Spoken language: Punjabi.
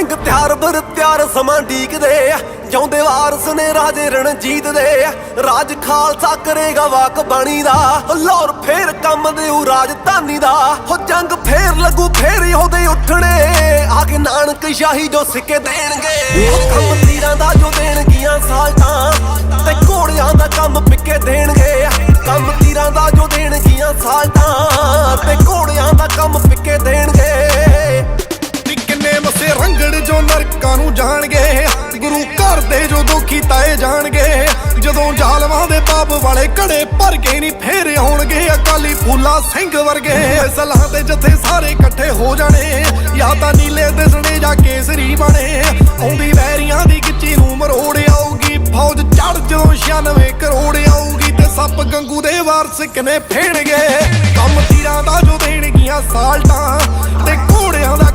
ਸਿੰਘ ਤਿਆਰ ਬਰ ਤਿਆਰ ਸਮਾਂ ਢੀਕਦੇ ਜਿਉਂਦੇ ਵਾਰਸ ਨੇ ਰਾਜੇ ਰਣਜੀਤ ਦੇ ਰਾਜ ਖਾਲਸਾ ਕਰੇਗਾ ਵਾਕ ਬਾਣੀ ਦਾ। ਲਾਹੌਰ ਫੇਰ ਕੰਮ ਦੇਉ ਰਾਜਧਾਨੀ ਦਾ। ਹੋ ਜੰਗ ਫੇਰ ਲੱਗੂ ਫੇਰ ਹੀ ਉਹਦੇ ਉੱਠਣੇ ਆ। ਕੇ ਨਾਨਕ ਸ਼ਾਹੀ ਜੋ ਸਿੱਕੇ ਦੇਣਗੇ। ਕੰਮ ਤੀਰਾਂ ਦਾ ਜੋ ਦੇਣਗੀਆਂ ਸਾਲਟਾਂ। ਤੇ ਘੋੜਿਆਂ ਦਾ ਕੰਮ ਪਿੱਕੇ ਦੇਣਗੇ ਕੰਮ ਤੀਰਾਂ ਦਾ ਜੋ ਦੇਣਗੀਆਂ ਸਾਲਟਾਂ। ਤੇ ਘੋੜਿਆਂ ਦਾ ਜੋ ਜਾਣਗੇ। ਗੁਰੂ ਘਰ ਦੇ ਜੋ ਦੁਖੀ ਤਾਏ ਜਾਣਗੇ। ਜਦੋਂ ਜ਼ਾਲਮਾਂ ਦੇ ਪਾਪ ਵਾਲੇ ਘੜੇ ਭਰ ਕੇ ਨਹੀਂ ਫੇਰ ਆਉਣਗੇ। ਅਕਾਲੀ ਫੂਲਾ ਸਿੰਘ ਵਰਗੇ ਸਲਾਹ ਦੇ ਜਥੇ ਸਾਰੇ ਇਕੱਠੇ ਹੋ ਜਾਣੇ। ਜਾਂ ਤਾਂ ਨੀਲੇ ਦਿਸਣੇ ਜਾਂ ਕੇਸਰੀ ਬਣੇ। ਆਉਂਦੀ ਵੈਰੀਆਂ ਦੀ ਗਿੱਚੀ ਨੂੰ ਮਰੋੜ ਆਊਗੀ। ਫੌਜ ਚੜ ਜਦੋਂ 96 ਕਰੋੜ ਆਊਗੀ। ਤੇ ਸੱਪ ਗੰਗੂ ਦੇ ਵਾਰਸ ਕਿਨੇ ਫੇਣਗੇ ਕੰਮ ਤੀਰਾਂ ਦਾ ਜੋ ਦੇਣਗੀਆਂ ਸਾਲਟਾਂ। ਤੇ ਘੋੜਿਆਂ ਦਾ